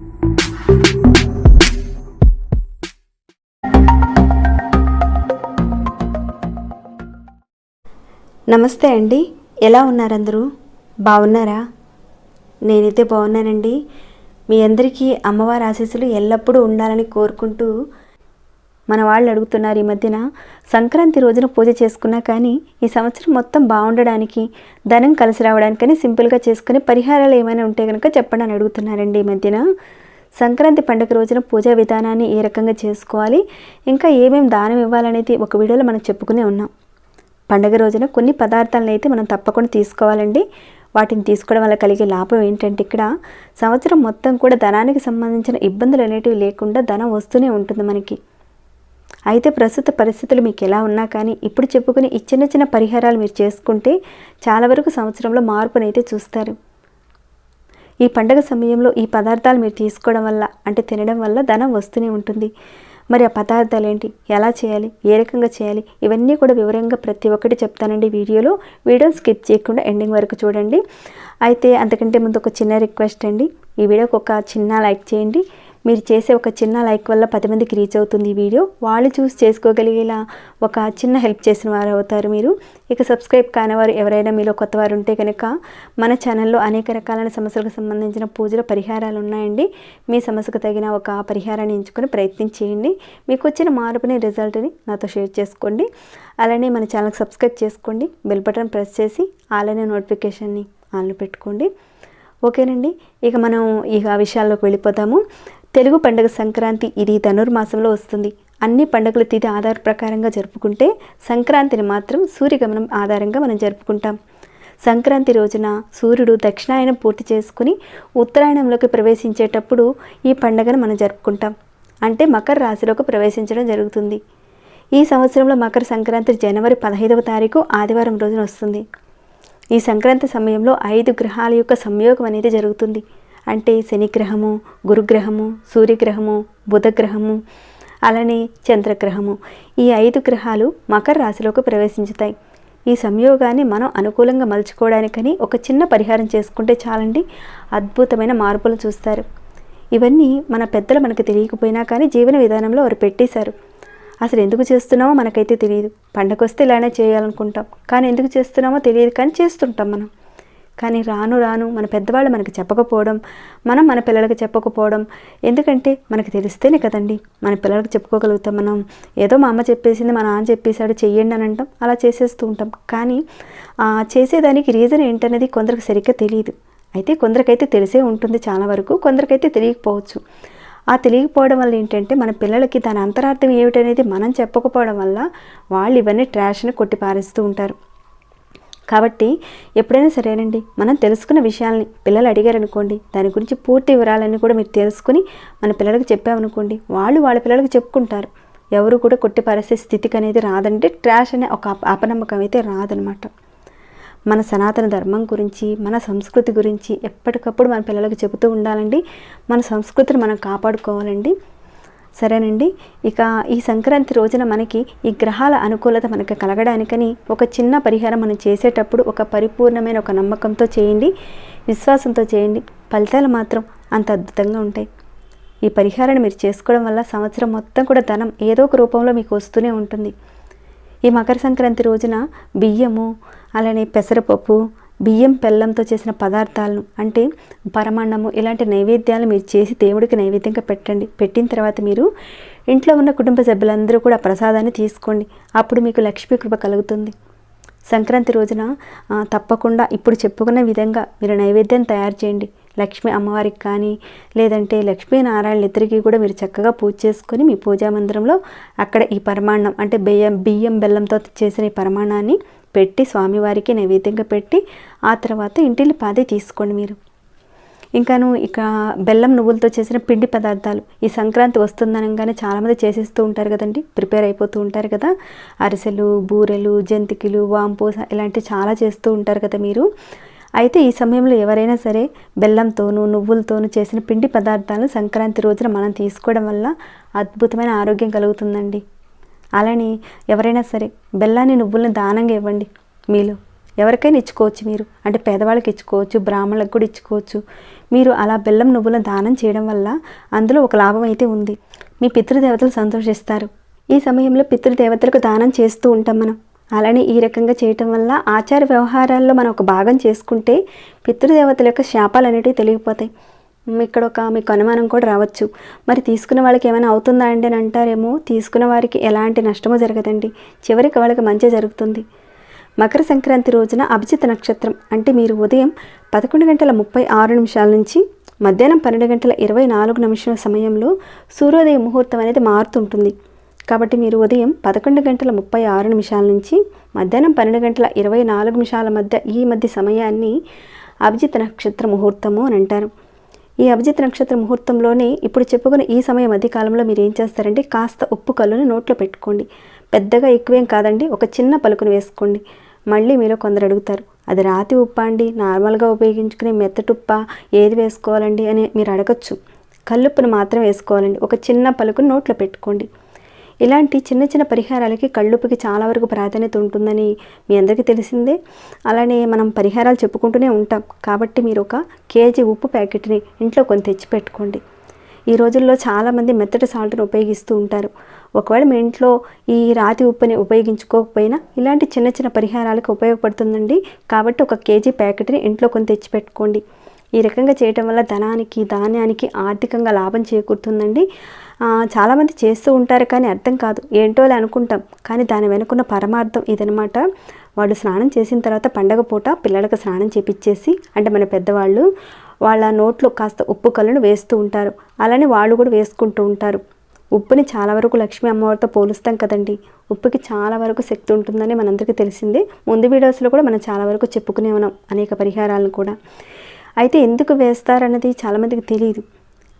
నమస్తే అండి. ఎలా ఉన్నారు అందరూ బాగున్నారా? నేనైతే బాగున్నానండి. మీ అందరికీ అమ్మవారి ఆశీస్సులు ఎల్లప్పుడూ ఉండాలని కోరుకుంటూ మన వాళ్ళు అడుగుతున్నారు ఈ మధ్యన సంక్రాంతి రోజున పూజ చేసుకున్నా కానీ ఈ సంవత్సరం మొత్తం బాగుండడానికి ధనం కలిసి రావడానికని సింపుల్గా చేసుకుని పరిహారాలు ఏమైనా ఉంటే కనుక చెప్పండి అని అడుగుతున్నారండి ఈ మధ్యన. సంక్రాంతి పండుగ రోజున పూజా విధానాన్ని ఏ రకంగా చేసుకోవాలి ఇంకా ఏమేమి దానం ఇవ్వాలనేది ఒక వీడియోలో మనం చెప్పుకునే ఉన్నాం. పండగ రోజున కొన్ని పదార్థాలను అయితే మనం తప్పకుండా తీసుకోవాలండి. వాటిని తీసుకోవడం వల్ల కలిగే లాభం ఏంటంటే ఇక్కడ సంవత్సరం మొత్తం కూడా ధనానికి సంబంధించిన ఇబ్బందులు అనేటివి లేకుండా ధనం వస్తూనే ఉంటుంది మనకి. అయితే ప్రస్తుత పరిస్థితులు మీకు ఎలా ఉన్నా కానీ ఇప్పుడు చెప్పుకునే ఈ చిన్న చిన్న పరిహారాలు మీరు చేసుకుంటే చాలా వరకు సంవత్సరంలో మార్పునైతే చూస్తారు. ఈ పండగ సమయంలో ఈ పదార్థాలు మీరు తీసుకోవడం వల్ల అంటే తినడం వల్ల ధనం వస్తూనే ఉంటుంది. మరి ఆ పదార్థాలు ఏంటి? ఎలా చేయాలి? ఏ రకంగా చేయాలి? ఇవన్నీ కూడా వివరంగా ప్రతి ఒక్కటి చెప్తానండి వీడియోలో. వీడియో స్కిప్ చేయకుండా ఎండింగ్ వరకు చూడండి. అయితే అంతకంటే ముందు ఒక చిన్న రిక్వెస్ట్ అండి. ఈ వీడియోకి ఒక చిన్న లైక్ చేయండి. మీరు చేసే ఒక చిన్న లైక్ వల్ల పది మందికి రీచ్ అవుతుంది ఈ వీడియో. వాళ్ళు చూసి చేసుకోగలిగేలా ఒక చిన్న హెల్ప్ చేసిన వారు అవుతారు మీరు. ఇక సబ్స్క్రైబ్ కానివారు ఎవరైనా మీలో కొత్త వారు ఉంటే కనుక మన ఛానల్లో అనేక రకాలైన సమస్యలకు సంబంధించిన పూజల పరిహారాలు ఉన్నాయండి. మీ సమస్యకు తగిన ఒక పరిహారాన్ని ఎంచుకొని ప్రయత్నం చేయండి. మీకు వచ్చిన మార్పుని రిజల్ట్ని నాతో షేర్ చేసుకోండి. అలానే మన ఛానల్కి సబ్స్క్రైబ్ చేసుకోండి. బెల్ బటన్ ప్రెస్ చేసి అలానే నోటిఫికేషన్ని ఆన్లో పెట్టుకోండి. ఓకేనండి? ఇక మనం ఇక ఆ విషయాల్లోకి వెళ్ళిపోతాము. తెలుగు పండుగ సంక్రాంతి ఇది ధనుర్మాసంలో వస్తుంది. అన్ని పండుగల తిథి ఆధార ప్రకారంగా జరుపుకుంటే సంక్రాంతిని మాత్రం సూర్యగమనం ఆధారంగా మనం జరుపుకుంటాం. సంక్రాంతి రోజున సూర్యుడు దక్షిణాయనం పూర్తి చేసుకుని ఉత్తరాయణంలోకి ప్రవేశించేటప్పుడు ఈ పండుగను మనం జరుపుకుంటాం. అంటే మకర రాశిలోకి ప్రవేశించడం జరుగుతుంది. ఈ సంవత్సరంలో మకర సంక్రాంతి జనవరి పదహైదవ తారీఖు ఆదివారం రోజున వస్తుంది. ఈ సంక్రాంతి సమయంలో ఐదు గ్రహాల యొక్క సంయోగం అనేది జరుగుతుంది. అంటే శనిగ్రహము గురుగ్రహము సూర్యగ్రహము బుధగ్రహము అలానే చంద్రగ్రహము. ఈ ఐదు గ్రహాలు మకర రాశిలోకి ప్రవేశించుతాయి. ఈ సంయోగాన్ని మనం అనుకూలంగా మలుచుకోవడానికని ఒక చిన్న పరిహారం చేసుకుంటే చాలండి. అద్భుతమైన మార్పులు చూస్తారు. ఇవన్నీ మన పెద్దలు మనకు తెలియకపోయినా కానీ జీవన విధానంలో వారు పెట్టేశారు. అసలు ఎందుకు చేస్తున్నామో మనకైతే తెలియదు. పండగ వస్తే ఇలానే చేయాలనుకుంటాం. కానీ ఎందుకు చేస్తున్నామో తెలియదు కానీ చేస్తుంటాం మనం. కానీ రాను రాను మన పెద్దవాళ్ళు మనకు చెప్పకపోవడం మనం మన పిల్లలకి చెప్పకపోవడం ఎందుకంటే మనకు తెలిస్తేనే కదండి. మన పిల్లలకు చెప్పుకోగలుగుతాం మనం. ఏదో మా అమ్మ చెప్పేసింది మా నాన్న చెప్పేశాడు చెయ్యండి అని అంటాం. అలా చేసేస్తూ ఉంటాం. కానీ చేసేదానికి రీజన్ ఏంటనేది కొందరికి సరిగ్గా తెలియదు. అయితే కొందరికైతే తెలిసే ఉంటుంది చాలా వరకు. కొందరికైతే తెలియకపోవచ్చు. ఆ తెలియకపోవడం వల్ల ఏంటంటే మన పిల్లలకి దాని అంతరార్థం ఏమిటనేది మనం చెప్పకపోవడం వల్ల వాళ్ళు ఇవన్నీ ట్రాష్ని కొట్టి పారేస్తూ ఉంటారు. కాబట్టి ఎప్పుడైనా సరేనండి మనం తెలుసుకున్న విషయాల్ని పిల్లలు అడిగారనుకోండి దాని గురించి పూర్తి వివరాలన్నీ కూడా మీరు తెలుసుకుని మన పిల్లలకు చెప్పామనుకోండి వాళ్ళు వాళ్ళ పిల్లలకు చెప్పుకుంటారు. ఎవరు కూడా కొట్టిపారేసే స్థితికి అనేది రాదంటే ట్రాష్ అనే ఒక అపనమ్మకం అయితే రాదనమాట. మన సనాతన ధర్మం గురించి మన సంస్కృతి గురించి ఎప్పటికప్పుడు మన పిల్లలకు చెబుతూ ఉండాలండి. మన సంస్కృతిని మనం కాపాడుకోవాలండి. సరేనండి? ఇక ఈ సంక్రాంతి రోజున మనకి ఈ గ్రహాల అనుకూలత మనకి కలగడానికని ఒక చిన్న పరిహారం మనం చేసేటప్పుడు ఒక పరిపూర్ణమైన ఒక నమ్మకంతో చేయండి. విశ్వాసంతో చేయండి. ఫలితాలు మాత్రం అంత అద్భుతంగా ఉంటాయి. ఈ పరిహారాన్ని మీరు చేసుకోవడం వల్ల సంవత్సరం మొత్తం కూడా ధనం ఏదో ఒక రూపంలో మీకు వస్తూనే ఉంటుంది. ఈ మకర సంక్రాంతి రోజున బియ్యము అలానే పెసరపప్పు బియ్యం బెల్లంతో చేసిన పదార్థాలను అంటే పరమాన్నము ఇలాంటి నైవేద్యాలు మీరు చేసి దేవుడికి నైవేద్యంగా పెట్టండి. పెట్టిన తర్వాత మీరు ఇంట్లో ఉన్న కుటుంబ సభ్యులందరూ కూడా ప్రసాదాన్ని తీసుకోండి. అప్పుడు మీకు లక్ష్మీ కృప కలుగుతుంది. సంక్రాంతి రోజున తప్పకుండా ఇప్పుడు చెప్పుకున్న విధంగా మీరు నైవేద్యం తయారు చేయండి. లక్ష్మీ అమ్మవారికి కానీ లేదంటే లక్ష్మీనారాయణ ఇద్దరికి కూడా మీరు చక్కగా పూజ చేసుకొని మీ పూజా మందిరంలో అక్కడ ఈ పరమాన్నం అంటే బియ్యం బియ్యం బెల్లంతో చేసిన ఈ పరమాణాన్ని పెట్టి స్వామివారికి నైవేద్యంగా పెట్టి ఆ తర్వాత ఇంటిల్లి పాదే తీసుకోండి మీరు. ఇంకాను ఇక బెల్లం నువ్వులతో చేసిన పిండి పదార్థాలు ఈ సంక్రాంతి వస్తుందనగానే చాలామంది చేసేస్తూ ఉంటారు కదండి ప్రిపేర్ అయిపోతూ ఉంటారు కదా. అరిసెలు బూరెలు జంతికలు వాంపూస ఇలాంటివి చాలా చేస్తూ ఉంటారు కదా మీరు. అయితే ఈ సమయంలో ఎవరైనా సరే బెల్లంతోనూ నువ్వులతోనూ చేసిన పిండి పదార్థాలను సంక్రాంతి రోజున మనం తీసుకోవడం వల్ల అద్భుతమైన ఆరోగ్యం కలుగుతుందండి. అలానే ఎవరైనా సరే బెల్లాన్ని నువ్వులను దానంగా ఇవ్వండి. మీలో ఎవరికైనా ఇచ్చుకోవచ్చు మీరు. అంటే పేదవాళ్ళకి ఇచ్చుకోవచ్చు బ్రాహ్మణులకు కూడా ఇచ్చుకోవచ్చు. మీరు అలా బెల్లం నువ్వులను దానం చేయడం వల్ల అందులో ఒక లాభం అయితే ఉంది. మీ పితృదేవతలు సంతోషిస్తారు. ఈ సమయంలో పితృదేవతలకు దానం చేస్తూ ఉంటాం మనం. అలానే ఈ రకంగా చేయటం వల్ల ఆచార వ్యవహారాల్లో మనం ఒక భాగం చేసుకుంటే పితృదేవతల యొక్క శాపాలు అనేటివి తెలిగిపోతాయి. ఇక్కడ ఒక మీకు అనుమానం కూడా రావచ్చు. మరి తీసుకున్న వాళ్ళకి ఏమైనా అవుతుందా అండి అని అంటారేమో తీసుకున్న వారికి ఎలాంటి నష్టమో జరగదండి. చివరికి వాళ్ళకి మంచి జరుగుతుంది. మకర సంక్రాంతి రోజున అభిజిత్ నక్షత్రం అంటే మీరు ఉదయం పదకొండు గంటల ముప్పై ఆరు నిమిషాల నుంచి మధ్యాహ్నం పన్నెండు గంటల ఇరవై నాలుగు నిమిషాల సమయంలో సూర్యోదయ ముహూర్తం అనేది మారుతుంటుంది కాబట్టి మీరు ఉదయం పదకొండు గంటల ముప్పై ఆరు నిమిషాల నుంచి మధ్యాహ్నం పన్నెండు గంటల ఇరవై నాలుగు నిమిషాల మధ్య ఈ మధ్య సమయాన్ని అభిజిత్ నక్షత్ర ముహూర్తము అని అంటారు. ఈ అభిజిత్ నక్షత్ర ముహూర్తంలోనే ఇప్పుడు చెప్పుకున్న ఈ సమయం మధ్యకాలంలో మీరు ఏం చేస్తారంటే కాస్త ఉప్పు కల్లుని నోట్లో పెట్టుకోండి. పెద్దగా ఎక్కువేం కాదండి ఒక చిన్న పలుకును వేసుకోండి. మళ్ళీ మీలో కొందరు అడుగుతారు అది రాతి ఉప్ప అండి? నార్మల్గా ఉపయోగించుకునే మెత్తటుప్ప ఏది వేసుకోవాలండి? అని మీరు అడగచ్చు. కల్లుప్పును మాత్రం వేసుకోవాలండి ఒక చిన్న పలుకుని నోట్లో పెట్టుకోండి. ఇలాంటి చిన్న చిన్న పరిహారాలకి కళ్ళుపుకి చాలా వరకు ప్రాధాన్యత ఉంటుందని మీ అందరికీ తెలిసిందే. అలానే మనం పరిహారాలు చెప్పుకుంటూనే ఉంటాం. కాబట్టి మీరు ఒక కేజీ ఉప్పు ప్యాకెట్ని ఇంట్లో కొన్ని తెచ్చి పెట్టుకోండి ఈ రోజుల్లో చాలామంది మెత్తటి సాల్ట్ను ఉపయోగిస్తూ ఉంటారు. ఒకవేళ మీ ఇంట్లో ఈ రాతి ఉప్పుని ఉపయోగించుకోకపోయినా ఇలాంటి చిన్న చిన్న పరిహారాలకు ఉపయోగపడుతుందండి. కాబట్టి ఒక కేజీ ప్యాకెట్ని ఇంట్లో కొన్ని తెచ్చి పెట్టుకోండి ఈ రకంగా చేయటం వల్ల ధనానికి ధాన్యానికి ఆర్థికంగా లాభం చేకూరుతుందండి. చాలామంది చేస్తూ ఉంటారు కానీ అర్థం కాదు. ఏంటో అనుకుంటాం. కానీ దాని వెనుకున్న పరమార్థం ఇదనమాట వాళ్ళు స్నానం చేసిన తర్వాత పండగ పూట పిల్లలకు స్నానం చేపించేసి అంటే మన పెద్దవాళ్ళు వాళ్ళ నోట్లో కాస్త ఉప్పు కళ్ళను వేస్తూ ఉంటారు. అలానే వాళ్ళు కూడా వేసుకుంటూ ఉంటారు. ఉప్పుని చాలా వరకు లక్ష్మీ అమ్మవారితో పోలుస్తాం కదండి. ఉప్పుకి చాలా వరకు శక్తి ఉంటుందని మనందరికీ తెలిసిందే. ముందు వీడియోస్లో కూడా మనం చాలా వరకు చెప్పుకునే ఉన్నాం అనేక పరిహారాలను కూడా. అయితే ఎందుకు వేస్తారన్నది చాలామందికి తెలియదు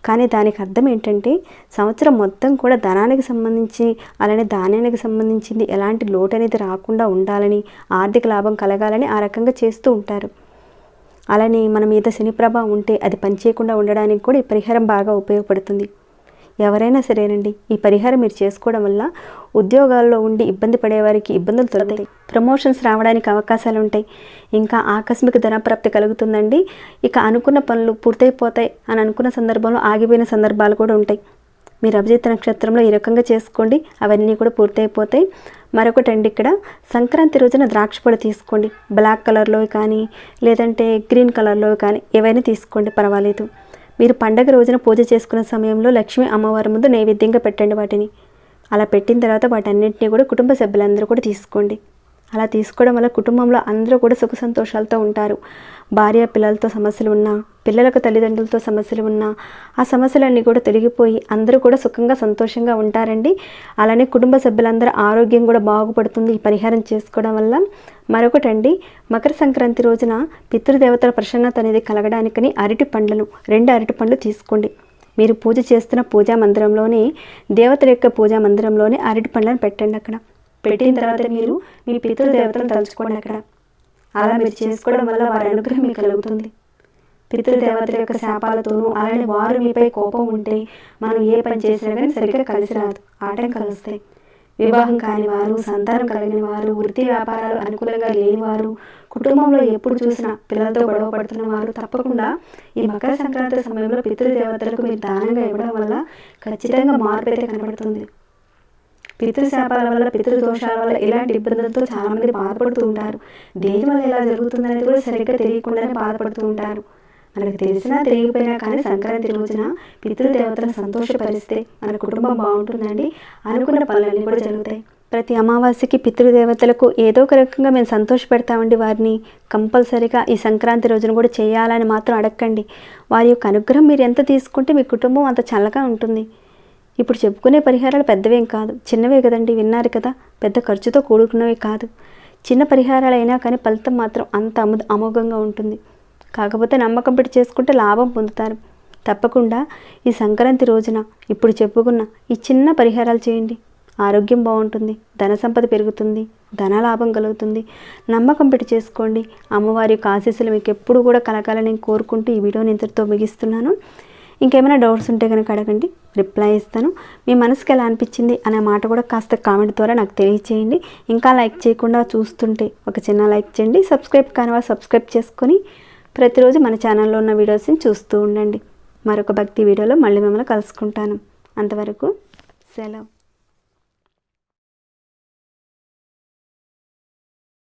కానీ దానికి అర్థం ఏంటంటే సంవత్సరం మొత్తం కూడా ధనానికి సంబంధించి అలానే ధాన్యానికి సంబంధించింది ఎలాంటి లోటు అనేది రాకుండా ఉండాలని ఆర్థిక లాభం కలగాలని ఆ రకంగా చేస్తూ ఉంటారు. అలానే మన మీద శని ప్రభావం ఉంటే అది పనిచేయకుండా ఉండడానికి కూడా ఈ పరిహారం బాగా ఉపయోగపడుతుంది. ఎవరైనా సరేనండి. ఈ పరిహారం మీరు చేసుకోవడం వల్ల ఉద్యోగాల్లో ఉండి ఇబ్బంది పడేవారికి ఇబ్బందులు తొలగుతాయి. ప్రమోషన్స్ రావడానికి అవకాశాలు ఉంటాయి ఇంకా ఆకస్మిక ధనప్రాప్తి కలుగుతుందండి. ఇక అనుకున్న పనులు పూర్తయిపోతాయి అని అనుకున్న సందర్భంలో ఆగిపోయిన సందర్భాలు కూడా ఉంటాయి. మీరు అభిజిత్ నక్షత్రంలో ఈ రకంగా చేసుకోండి. అవన్నీ కూడా పూర్తయిపోతాయి. మరొకటి అండి ఇక్కడ. సంక్రాంతి రోజున ద్రాక్ష పొడి తీసుకోండి. బ్లాక్ కలర్లో కానీ లేదంటే గ్రీన్ కలర్లో కానీ ఏవైనా తీసుకోండి. పర్వాలేదు. మీరు పండగ రోజున పూజ చేసుకున్న సమయంలో లక్ష్మీ అమ్మవారి ముందు నైవేద్యంగా పెట్టండి వాటిని. అలా పెట్టిన తర్వాత వాటన్నింటినీ కూడా కుటుంబ సభ్యులందరూ కూడా తీసుకోండి. అలా తీసుకోవడం వల్ల కుటుంబంలో అందరూ కూడా సుఖ సంతోషాలతో ఉంటారు. భార్య పిల్లలతో సమస్యలు ఉన్నా పిల్లలకు తల్లిదండ్రులతో సమస్యలు ఉన్నా ఆ సమస్యలన్నీ కూడా తొలగిపోయి అందరూ కూడా సుఖంగా సంతోషంగా ఉంటారండి. అలానే కుటుంబ సభ్యులందరూ ఆరోగ్యం కూడా బాగుపడుతుంది ఈ పరిహారం చేసుకోవడం వల్ల. మరొకటండి మకర సంక్రాంతి రోజున పితృదేవతల ప్రసన్నత అనేది కలగడానికని అరటి పండ్లను రెండు అరటి పండ్లు తీసుకోండి. మీరు పూజ చేస్తున్న పూజా మందిరంలోనే దేవతల యొక్క పూజా మందిరంలోనే అరటి పండ్లను పెట్టండి అక్కడ. పెట్టిన తర్వాత మీరు మీ పితృదేవతలను తలుచుకోండి అక్కడ. అలా మీరు చేసుకోవడం వల్ల వారి అనుగ్రహం మీకు కలుగుతుంది. పితృదేవతల యొక్క శాపాలతోనూ అలానే వారు మీపై కోపం ఉంటే మనం ఏ పని చేసినా కానీ సరిగ్గా కలిసి రాదు. ఆటంకాలు వస్తాయి. వివాహం కాని వారు సంతానం కలిగిన వారు వృత్తి వ్యాపారాలు అనుకూలంగా లేని వారు కుటుంబంలో ఎప్పుడు చూసినా పిల్లలతో గొడవ పడుతున్న వారు తప్పకుండా ఈ మకర సంక్రాంతి సమయంలో పితృదేవతలకు మీరు దానంగా ఇవ్వడం వల్ల ఖచ్చితంగా మార్పు అయితే కనబడుతుంది. పితృశాపాల వల్ల పితృదోషాల వల్ల ఇలాంటి ఇబ్బందులతో చాలా మంది బాధపడుతూ ఉంటారు దేని వల్ల ఎలా జరుగుతుందనేది కూడా సరిగ్గా తెలియకుండానే బాధపడుతూ ఉంటారు మనకు తెలిసినా తెలియకపోయినా కానీ సంక్రాంతి రోజున పితృదేవతలను సంతోషపరిస్తే మన కుటుంబం బాగుంటుందండి. అనుకున్న పనులన్నీ కూడా జరుగుతాయి. ప్రతి అమావాస్యకి పితృదేవతలకు ఏదో ఒక రకంగా మేము సంతోష పెడతామండి వారిని. కంపల్సరీగా ఈ సంక్రాంతి రోజున కూడా చేయాలని మాత్రం అడగండి వారి యొక్క అనుగ్రహం మీరు ఎంత తీసుకుంటే మీ కుటుంబం అంత చల్లగా ఉంటుంది. ఇప్పుడు చెప్పుకునే పరిహారాలు పెద్దవేం కాదు. చిన్నవే కదండి విన్నారు కదా. పెద్ద ఖర్చుతో కూడుకున్నవే కాదు. చిన్న పరిహారాలు అయినా కానీ ఫలితం మాత్రం అంత అము అమోఘంగా ఉంటుంది. కాకపోతే నమ్మకం పెట్టి చేసుకుంటే లాభం పొందుతారు. తప్పకుండా ఈ సంక్రాంతి రోజున ఇప్పుడు చెప్పుకున్న ఈ చిన్న పరిహారాలు చేయండి. ఆరోగ్యం బాగుంటుంది ధన సంపద పెరుగుతుంది ధన లాభం కలుగుతుంది. నమ్మకం పెట్టి చేసుకోండి. అమ్మవారి యొక్క ఆశీస్సులు మీకు ఎప్పుడు కూడా కలగాలని నేను కోరుకుంటూ ఈ వీడియోని ఇంతటితో ముగిస్తున్నాను. ఇంకేమైనా డౌట్స్ ఉంటే కనుక అడగండి రిప్లై ఇస్తాను. మీ మనసుకి ఎలా అనిపించింది అనే మాట కూడా కాస్త కామెంట్ ద్వారా నాకు తెలియచేయండి. ఇంకా లైక్ చేయకుండా చూస్తుంటే ఒక చిన్న లైక్ చేయండి సబ్స్క్రైబ్ కాని వాళ్ళు సబ్స్క్రైబ్ చేసుకొని ప్రతిరోజు మన ఛానల్లో ఉన్న వీడియోస్ని చూస్తూ ఉండండి. మరొక భక్తి వీడియోలో మళ్ళీ మిమ్మల్ని కలుసుకుంటాను. అంతవరకు సెలవు.